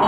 Oh.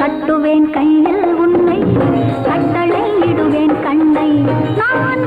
கட்டுவேன் கையில் உன்னை கட்டளை இடுவேன் கண்ணை. நான்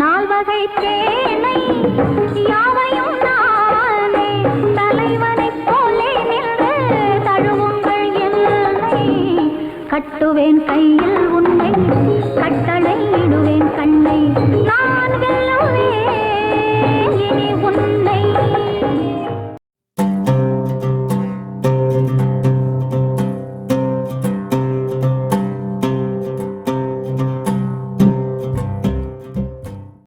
நால்வகை தேனை யாவையும் நானே தலைவனை போலே நின்று தழுவுங்கள் என்னை கட்டுவேன் கையில் உன்னை கட்டளையிடுவேன் கண்ணை. நான்